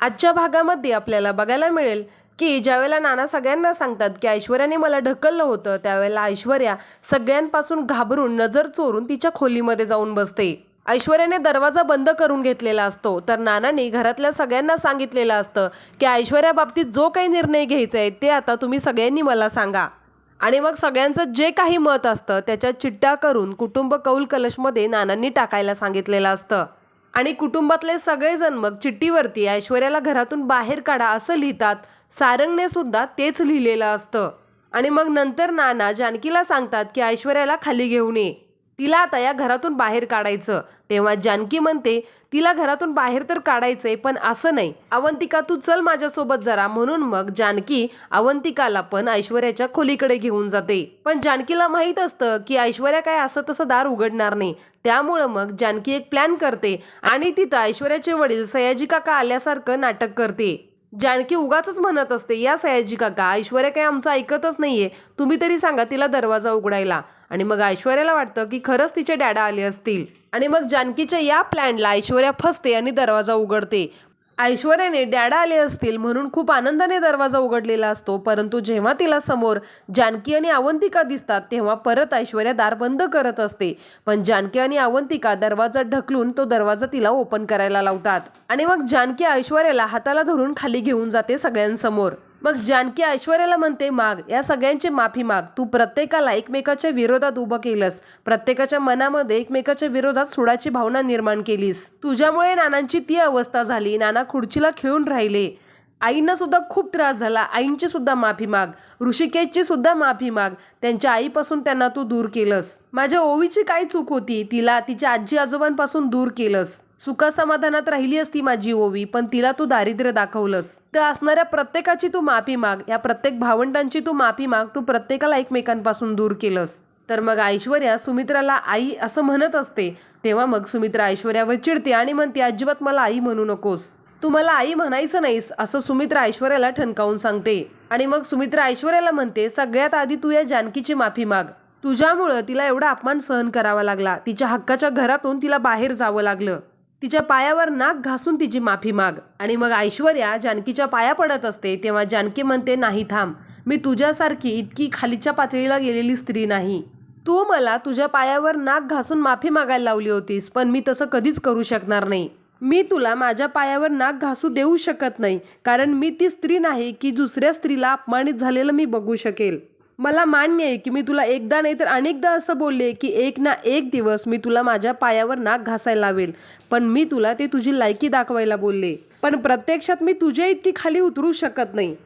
आजच्या भागामध्ये आपल्याला बघायला मिळेल की ज्यावेळेला नाना सगळ्यांना सांगतात की ऐश्वर्याने मला ढकललं होतं त्यावेळेला ऐश्वर्या सगळ्यांपासून घाबरून नजर चोरून तिच्या खोलीमध्ये जाऊन बसते. ऐश्वर्याने दरवाजा बंद करून घेतलेला असतो तर नानाने घरातल्या सगळ्यांना सांगितलेलं असतं की ऐश्वर्या बाबतीत जो काही निर्णय घ्यायचा आहे ते आता तुम्ही सगळ्यांनी मला सांगा. आणि मग सगळ्यांचं जे काही मत असतं त्याच्या चिट्ट्या करून कुटुंब कौल कलशमध्ये नानांनी टाकायला सांगितलेलं असतं. आणि कुटुंबातले सगळेजण मग चिठ्ठीवरती ऐश्वर्याला घरातून बाहेर काढा असं लिहितात. सारंगने सुद्धा तेच लिहिलेलं असतं. आणि मग नंतर नाना जानकीला सांगतात की ऐश्वर्याला खाली घेऊन ये. तिला आता या घरातून बाहेर काढायचं. तेव्हा जानकी म्हणते तिला घरातून बाहेर तर काढायचंय पण असं नाही. अवंतिका तू चल माझ्यासोबत जरा. म्हणून मग जानकी अवंतिकाला पण ऐश्वर्याच्या खोलीकडे घेऊन जाते. पण जानकीला माहीत असतं की ऐश्वर्या काय असं तसं दार उघडणार नाही. त्यामुळं मग जानकी एक प्लॅन करते आणि तिथं ऐश्वर्याचे वडील सयाजी काका आल्यासारखं नाटक करते. जानकी उगाच म्हणत असते या सयाजी काका ऐश्वर्या काही आमचं ऐकतच नाहीये. तुम्ही तरी सांगा तिला दरवाजा उघडायला. आणि मग ऐश्वर्याला वाटतं की खरंच तिचे डॅडा आले असतील. आणि मग जानकीच्या या प्लॅनला ऐश्वर्या फसते आणि दरवाजा उघडते. ऐश्वर्याने डॅडा आले असतील म्हणून खूप आनंदाने दरवाजा उघडलेला असतो परंतु जेव्हा तिला समोर जानकी आणि अवंतिका दिसतात तेव्हा परत ऐश्वर्या दार बंद करत असते. पण जानकी आणि अवंतिका दरवाजा ढकलून तो दरवाजा तिला ओपन करायला लावतात. आणि मग जानकी ऐश्वर्याला हाताला धरून खाली घेऊन जाते सगळ्यांसमोर. मग जानकी ऐश्वर्याला म्हणते माग या सगळ्यांची माफी माग. तू प्रत्येकाला एकमेकाच्या विरोधात उभं केलंस. प्रत्येकाच्या मनामध्ये एकमेकाच्या विरोधात सुडाची भावना निर्माण केलीस. तुझ्यामुळे नानांची ती अवस्था झाली. नाना खुर्चीला खिळून राहिले. आईंना सुद्धा खूप त्रास झाला. आईंची सुद्धा माफी माग. ऋषिकेशची सुद्धा माफी माग. त्यांच्या आईपासून त्यांना तू दूर केलंस. माझ्या ओवीची काय चूक होती? तिला तिच्या आजी आजोबांपासून दूर केलंस. सुखासमाधानात राहिली असती माझी ओवी पण तिला तू दारिद्र्य दाखवलंस. तर असणाऱ्या प्रत्येकाची तू माफी माग या प्रत्येक भावंडांची तू माफी माग तू प्रत्येकाला एकमेकांपासून दूर केलंस. तर मग ऐश्वर्या सुमित्राला आई असं म्हणत असते तेव्हा मग सुमित्रा ऐश्वर्यावर चिडते आणि म्हणते अजिबात मला आई म्हणू नकोस. तू मला आई म्हणायचं नाहीस असं सुमित्रा ऐश्वर्याला ठणकावून सांगते. आणि मग सुमित्रा ऐश्वर्याला म्हणते सगळ्यात आधी तू या जानकीची माफी माग. तुझ्यामुळं तिला एवढा अपमान सहन करावा लागला. तिच्या हक्काच्या घरातून तिला बाहेर जावं लागलं. तिच्या पायावर नाक घासून तिची माफी माग. आणि मग ऐश्वर्या जानकीच्या पाया पडत असते तेव्हा जानकी म्हणते नाही थांब मी तुझ्यासारखी इतकी खालीच्या पातळीला गेलेली स्त्री नाही. तू मला तुझ्या पायावर नाक घासून माफी मागायला लावली होतीस पण मी तसं कधीच करू शकणार नाही. मी तुला माझ्या पायावर नाक घासू देऊ शकत नाही कारण मी ती स्त्री नाही की दुसऱ्या स्त्रीला अपमानित झालेलं मी बघू शकेल. मला मान्य आहे की मी तुला एकदा नाही तर अनेकदा असं बोलले की एक ना एक दिवस मी तुला माझ्या पायावर नाक घासायला लावेल. पण मी तुला ते तुझी लायकी दाखवायला बोलले. पण प्रत्यक्षात मी तुझ्या इतकी खाली उतरू शकत नाही.